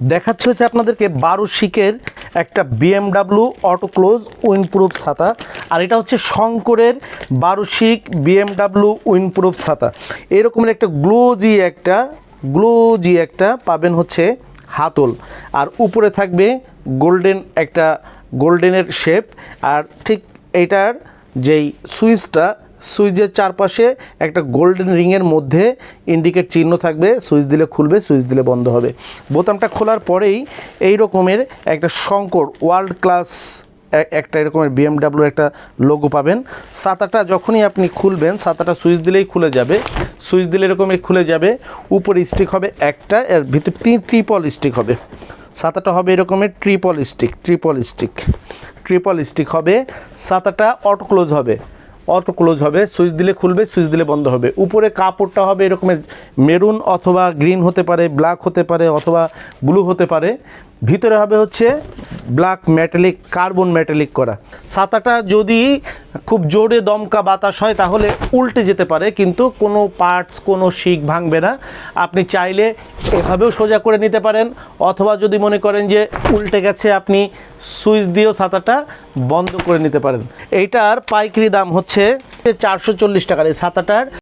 দেখাচ্ছে হচ্ছে আপনাদেরকে বারো শিকের একটা বিএমডাব্লিউ অটো ক্লোজ উইনপ্রুফ ছাতা। আর এটা হচ্ছে শঙ্করের বারো শিক বিএমডাব্লিউ উইনপ্রুফ ছাতা। এরকমের একটা গ্লোজি একটা গ্লোজি একটা পাবেন হচ্ছে হাতল। আর উপরে থাকবে গোল্ডেন একটা গোল্ডেনের শেপ আর ঠিক এটার যেই সুইচটা সুইচের চারপাশে একটা গোল্ডেন রিংয়ের মধ্যে ইন্ডিকেট চিহ্ন থাকবে, সুইচ দিলে খুলবে, সুইচ দিলে বন্ধ হবে। বোতামটা খোলার পরেই এই রকমের একটা শঙ্কর ওয়ার্ল্ড ক্লাস একটা এরকমের বিএমডাব্লিউ একটা লোগো পাবেন। ছাতাটা যখনই আপনি খুলবেন, ছাতাটা সুইচ দিলেই খুলে যাবে। সুইচ দিলে এরকমই খুলে যাবে। উপরে স্টিক হবে একটা, এর ভিতরে তিন ট্রিপল স্টিক হবে। ছাতাটা হবে এরকমের triple stick triple stick. Triple stick হবে, ছাতাটা অটো ক্লোজ হবে। অটো ক্লোজ হবে সুইচ দিলে খুলবে সুইচ দিলে বন্ধ হবে। উপরে কাপড়টা হবে এরকমের মেরুন অথবা গ্রিন হতে পারে ব্ল্যাক হতে পারে অথবা ব্লু হতে পারে। ভিতরে হবে হচ্ছে ব্ল্যাক মেটালিক কার্বন মেটালিক করা। ছাতাটা যদি খুব জোরে দমকা বাতাস হয়, তাহলে উল্টে যেতে পারে, কিন্তু কোনো পার্টস কোনো শিক ভাঙবে না। আপনি চাইলে এভাবেও সোজা করে নিতে পারেন, অথবা যদি মনে করেন যে উল্টে গেছে, আপনি সুইচ দিয়েও ছাতাটা বন্ধ করে নিতে পারেন। এইটার পাইকারি দাম হচ্ছে চারশো চল্লিশ টাকার, এই ছাতাটার